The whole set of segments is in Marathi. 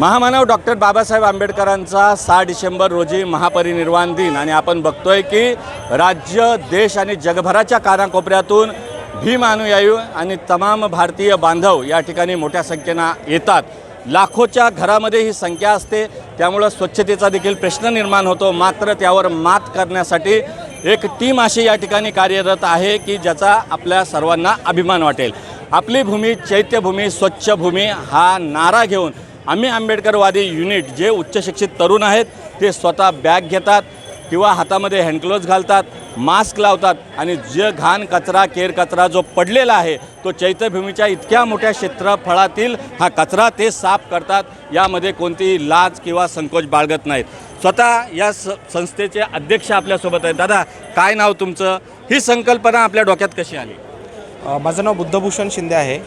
महामानव डॉक्टर बाबासाहेब आंबेडकरांचा सहा डिसेंबर रोजी महापरिनिर्वाण दिन आणि आपण बघतोय की राज्य देश आणि जगभराच्या कानाकोपऱ्यातून भीम अनुयायी आणि तमाम भारतीय बांधव या ठिकाणी मोठ्या संख्येनं येतात. लाखोच्या घरामध्ये ही संख्या असते त्यामुळं स्वच्छतेचा देखील प्रश्न निर्माण होतो. मात्र त्यावर मात करण्यासाठी एक टीम अशी या ठिकाणी कार्यरत आहे की ज्याचा आपल्या सर्वांना अभिमान वाटेल. आपली भूमी चैत्यभूमी स्वच्छ भूमी हा नारा घेऊन आम्ही आंबेडकरवादी युनिट जे उच्चशिक्षित तरुण आहेत ते स्वतः बॅग घेतात किंवा हातामध्ये हँडग्लोव्ज घालतात मास्क लावतात आणि जे घाण कचरा केर कचरा जो पडलेला आहे तो चैत्यभूमीच्या इतक्या मोठ्या क्षेत्रफळातील हा कचरा ते साफ करतात यामध्ये कोणतीही लाज किंवा संकोच बाळगत नाहीत. स्वतः या स संस्थेचे अध्यक्ष आपल्यासोबत आहेत. दादा काय नाव तुमचं? ही संकल्पना आपल्या डोक्यात कशी आली? माझं नाव बुद्धभूषण शिंदे आहे.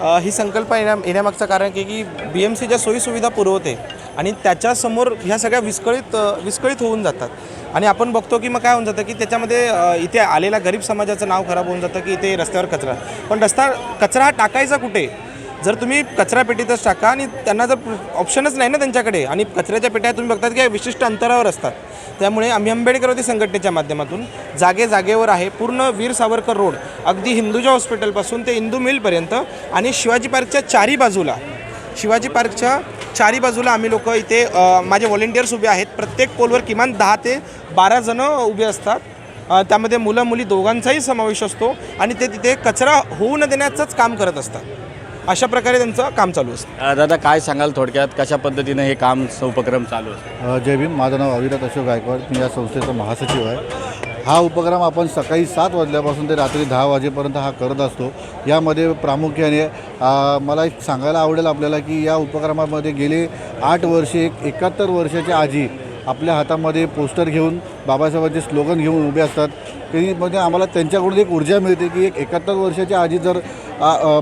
ही संकल्पना येण्या येण्यामागचं कारण की की बी एम सी ज्या सोयीसुविधा पुरवते आणि त्याच्यासमोर ह्या सगळ्या विस्कळीत विस्कळीत होऊन जातात. आणि आपण बघतो की मग काय होऊन जातं की त्याच्यामध्ये इथे आलेल्या गरीब समाजाचं नाव खराब होऊन जातं की इथे रस्त्यावर कचरा. पण रस्ता कचरा हा टाकायचा कुठे? जर तुम्ही कचरा पेटीतच टाका आणि त्यांना जर ऑप्शनच नाही ना त्यांच्याकडे आणि कचऱ्याच्या पेट्या तुम्ही बघतात की विशिष्ट अंतरावर असतात. त्यामुळे आम्ही आंबेडकरवादी संघटनेच्या माध्यमातून जागे जागेवर आहे. पूर्ण वीर सावरकर रोड अगदी हिंदुजा हॉस्पिटलपासून ते इंदू मिलपर्यंत आणि शिवाजी पार्कच्या चारी बाजूला शिवाजी पार्कच्या चारी बाजूला आम्ही लोक इथे माझे व्हॉलेंटियर्स उभे आहेत. प्रत्येक पोलवर किमान दहा ते बारा जणं उभे असतात. त्यामध्ये मुलं मुली दोघांचाही समावेश असतो आणि ते तिथे कचरा होऊ न देण्याचंच काम करत असतात. अशा प्रकारे त्यांचं काम चालू असतं. अ, दादा काय सांगाल थोडक्यात? कशा पद्धतीनं हे काम स- उपक्रम चालू असतं? अ, जय भीम. माझं नाव अविनाथ अशोक गायकवाड. मी या संस्थेचा महासचिव आहे. हा उपक्रम आपण सकाळी सात वाजल्यापासून ते रात्री दहा वाजेपर्यंत हा करत असतो. यामध्ये प्रामुख्याने अ, मला एक सांगायला आवडेल आपल्याला की या उपक्रमामध्ये गेले आठ वर्षे एक एकाहत्तर वर्षाच्या आजी आपल्या हातामध्ये पोस्टर घेऊन बाबासाहेबांचे स्लोगन घेऊन उभे असतात. की म्हणजे आम्हाला त्यांच्याकडून एक ऊर्जा मिळते की एक एकाहत्तर वर्षाची आजी जर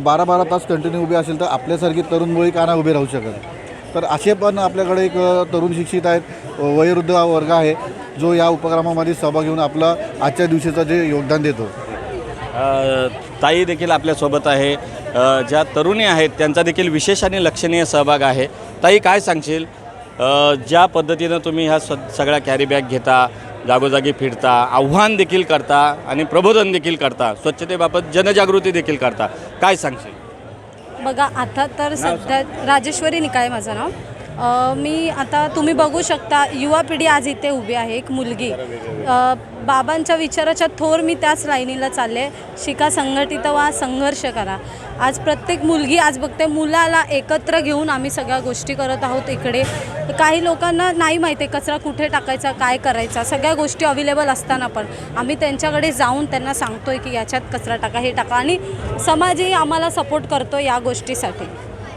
बारा बारा तास कंटिन्यू उभी असेल तर आपल्यासारखी तरुण मुळी काना उभे उभी राहू शकत? तर असे पण आपल्याकडे एक तरुण शिक्षित आहेत. वयोवृद्ध हा वर्ग आहे जो या उपक्रमामध्ये सहभाग घेऊन आपला आजच्या दिवशीचं जे योगदान देतो. ताई देखील आपल्यासोबत आहे. ज्या तरुणी आहेत त्यांचा देखील विशेष आणि लक्षणीय सहभाग आहे. ताई काय सांगशील? ज्या पद्धतीनं तुम्ही ह्या स सगळ्या कॅरी बॅग घेता जागोजागी फिरता आव्हान देखील करता आणि प्रबोधन देखील करता स्वच्छतेबाबत जनजागृती देखील करता काय सांगशील? बघा आता तर सध्या राजेश्वरी निकाय माझं नाव. मी आता तुम्ही बघू शकता युवा पिढी आज इथे उभी आहे एक मुलगी. बाबांच्या विचाराच्या थोर मी त्याच लाईनीला चालले. शिका संघटित वा संघर्ष करा. आज प्रत्येक मुलगी आज बघते मुलाला एकत्र घेऊन आम्ही सगळ्या गोष्टी करत आहोत इकडे. काही लोकांना नाही माहिती आहे कचरा कुठे टाकायचा काय करायचा सगळ्या गोष्टी अवेलेबल असताना पण. आम्ही त्यांच्याकडे जाऊन त्यांना सांगतोय की याच्यात कचरा टाका हे टाका. आणि समाजही आम्हाला सपोर्ट करतो या गोष्टीसाठी.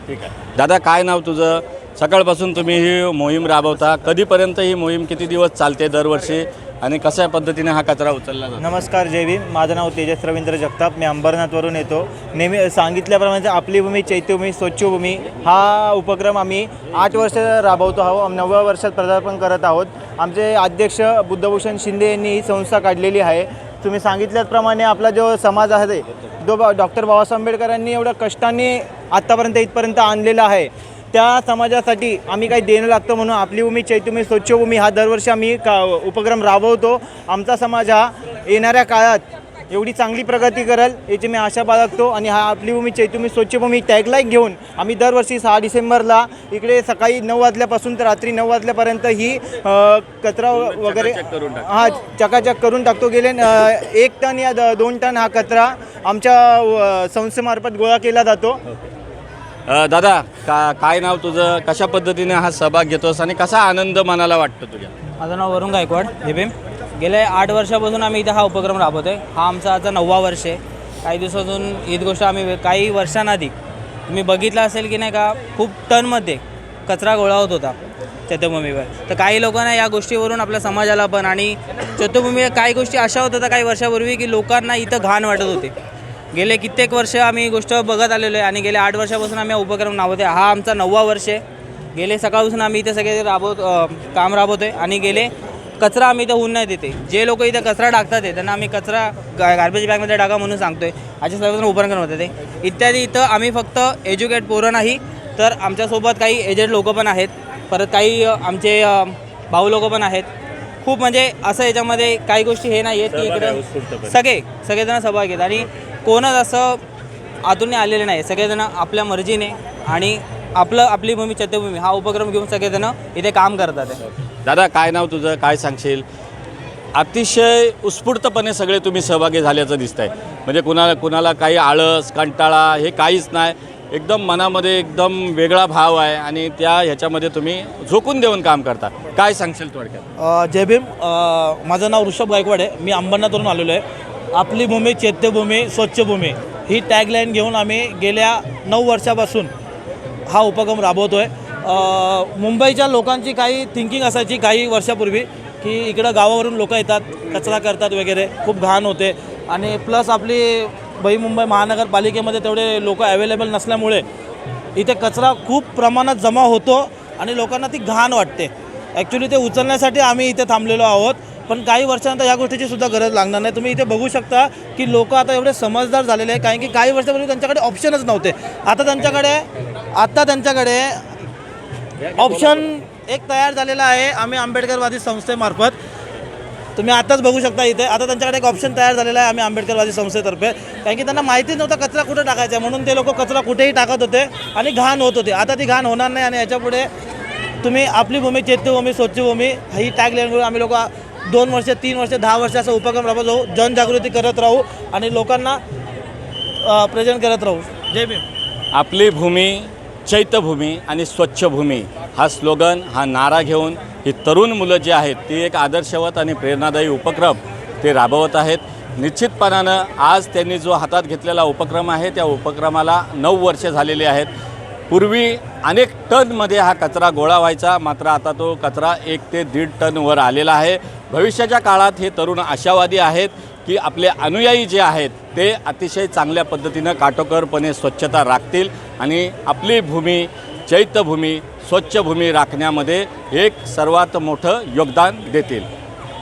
ठीक आहे. दादा काय नाव तुझं? सकाळपासून तुम्ही ही मोहीम राबवता. कधीपर्यंत ही मोहीम किती दिवस चालते दरवर्षी आणि कशा पद्धतीने हा कचरा उचलला जातो? नमस्कार जय माझं नाव तेजस रवींद्र जगताप. मी अंबरनाथवरून येतो. नेहमी सांगितल्याप्रमाणे आपली भूमी चैत्यभूमी स्वच्छभूमी हा उपक्रम आम्ही आठ वर्ष राबवतो आहोत. नवव्या वर्षात पदार्पण करत आहोत. आमचे अध्यक्ष बुद्धभूषण शिंदे यांनी ही संस्था काढलेली आहे. तुम्ही सांगितल्याप्रमाणे आपला जो समाज आहे जो बा डॉक्टर बाबासाहेब आंबेडकरांनी एवढ्या कष्टाने आत्तापर्यंत इथपर्यंत आणलेला आहे. त्या समाजासाठी आम्ही काही देणं लागतं म्हणून आपली भूमी चैत्यभूमी स्वच्छभूमी हा दरवर्षी आम्ही का उपक्रम राबवतो. आमचा समाज हा येणाऱ्या काळात एवढी चांगली प्रगती करेल याची मी आशा बाळगतो. आणि हा आपली भूमी चैत्यभूमी स्वच्छभूमी टॅगलाईन घेऊन आम्ही दरवर्षी सहा डिसेंबरला इकडे सकाळी नऊ वाजल्यापासून तर रात्री नऊ वाजल्यापर्यंत ही कचरा वगैरे. हा चकाचक करून टाकतो. गेले एक टन या दोन टन हा कचरा आमच्या संस्थेमार्फत गोळा केला जातो. दादा का काय नाव तुझं? कशा पद्धतीने हा सहभाग घेतोस आणि कसा आनंद मनाला वाटतो तुझ्या? माझं नाव वरुण गायकवाड हिबीम गेल्या आठ वर्षापासून आम्ही इथे हा उपक्रम राबवतो आहे हा आमचा आता नववा वर्ष आहे. काही दिवसातून ईद गोष्ट आम्ही काही वर्षांआधी तुम्ही बघितलं असेल की नाही का खूप टनमध्ये कचरा गोळा होत होता चतुर्भूमीवर. तर काही लोकांना या गोष्टीवरून आपल्या समाजाला पण आणि चतुर्भूमीवर काही गोष्टी अशा होत होत्या काही वर्षापूर्वी की लोकांना इथं घाण वाटत होते. गेले कित्येक वर्ष आम्ही गोष्ट बघत आलेलो आहे आणि गेल्या आठ वर्षापासून आम्ही उपक्रम राबवतो आहे हा आमचा नववा वर्ष आहे. गेले सकाळपासून आम्ही इथे सगळे राबवत काम राबवतो आहे आणि गेले कचरा आम्ही इथं होऊन नाही देते. जे लोक इथं कचरा टाकतात आहे त्यांना आम्ही कचरा गार्बेज बॅगमध्ये टाका म्हणून सांगतोय. अशा सर्वजण उपक्रम होते. ते इत्यादी इथं आम्ही फक्त एज्युकेट पोरं नाही तर आमच्यासोबत काही एजेड लोकं पण आहेत. परत काही आमचे भाऊ लोकं पण आहेत. खूप म्हणजे असं याच्यामध्ये काही गोष्टी हे नाही आहेत की इकडं सगळे सगळेजण सहभाग घेत आणि कोणच असं आतून आलेले नाही. सगळेजण आपल्या मर्जीने आणि आपलं आपली भूमी चैत्यभूमी हा उपक्रम घेऊन सगळेजण इथे काम करतात. आहे दादा काय नाव तुझं? काय सांगशील? अतिशय उत्स्फूर्तपणे सगळे तुम्ही सहभागी झाल्याचं दिसतंय. म्हणजे कुणाला कुणाला काही आळस कंटाळा हे काहीच नाही. एकदम मनामध्ये एकदम वेगळा भाव आहे आणि त्या ह्याच्यामध्ये तुम्ही झोकून देऊन काम करता. काय सांगशील थोडक्यात? जय भीम. माझं नाव ऋषभ गायकवाड आहे. मी अंबरनाथवरून आलेलो आहे. आपली भूमी चैत्यभूमी स्वच्छ भूमी ही टॅगलाईन घेऊन आम्ही गेल्या नऊ वर्षापासून हा उपक्रम राबवतो आहे मुंबईच्या लोकांची काही थिंकिंग असायची काही वर्षापूर्वी की इकडं गावावरून लोक येतात कचरा करतात वगैरे खूप घाण होते. आणि प्लस आपली बही मुंबई महानगरपालिकेमध्ये तेवढे लोक अवेलेबल नसल्यामुळे इथे कचरा खूप प्रमाणात जमा होतो आणि लोकांना ती घाण वाटते. ॲक्च्युली ते उचलण्यासाठी आम्ही इथे थांबलेलो आहोत. पण काही वर्षानंतर या गोष्टीची सुद्धा गरज लागणार नाही. तुम्ही इथे बघू शकता की लोक आता एवढे समजदार झालेले आहे कारण की काही वर्षापूर्वी त्यांच्याकडे ऑप्शनच नव्हते. आता त्यांच्याकडे आता त्यांच्याकडे ऑप्शन एक तयार झालेला आहे आम्ही आंबेडकरवादी संस्थेमार्फत. तुम्ही आताच बघू शकता इथे आता त्यांच्याकडे एक ऑप्शन तयार झालेला आहे आम्ही आंबेडकरवादी संस्थेतर्फे. कारण की त्यांना माहितीच नव्हता कचरा कुठं टाकायचा आहे म्हणून ते लोक कचरा कुठेही टाकत होते आणि घाण होत होते. आता ती घाण होणार नाही आणि याच्यापुढे तुम्ही आपली भूमी चैत्यभूमी स्वच्छभूमी ही टॅग लाईन आम्ही लोक दोन वर्ष तीन वर्ष दहा वर्ष असा उपक्रम राबवत जाऊ. जनजागृती करत राहू आणि लोकांना प्रेझेंट करत राहू. जय भीम. आपली भूमी चैत्यभूमी आणि स्वच्छ भूमी हा स्लोगन हा नारा घेऊन ही तरुण मुलं जी आहेत ती एक आदर्शवत आणि प्रेरणादायी उपक्रम ते राबवत आहेत. निश्चितपणानं आज त्यांनी जो हातात घेतलेला उपक्रम आहे त्या उपक्रमाला नऊ वर्ष झालेली आहेत. पूर्वी अनेक टनमध्ये हा कचरा गोळा व्हायचा मात्र आता तो कचरा एक ते दीड टनवर आलेला आहे. भविष्याच्या काळात हे तरुण आशावादी आहेत की आपले अनुयायी जे आहेत ते अतिशय चांगल्या पद्धतीनं काटोकरपणे स्वच्छता राखतील आणि आपली भूमी चैत्यभूमी स्वच्छ भूमी राखण्यामध्ये एक सर्वात मोठं योगदान देतील.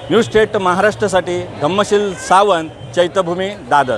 न्यूज स्टेट महाराष्ट्रासाठी धम्मशील सावंत चैत्यभूमी दादर.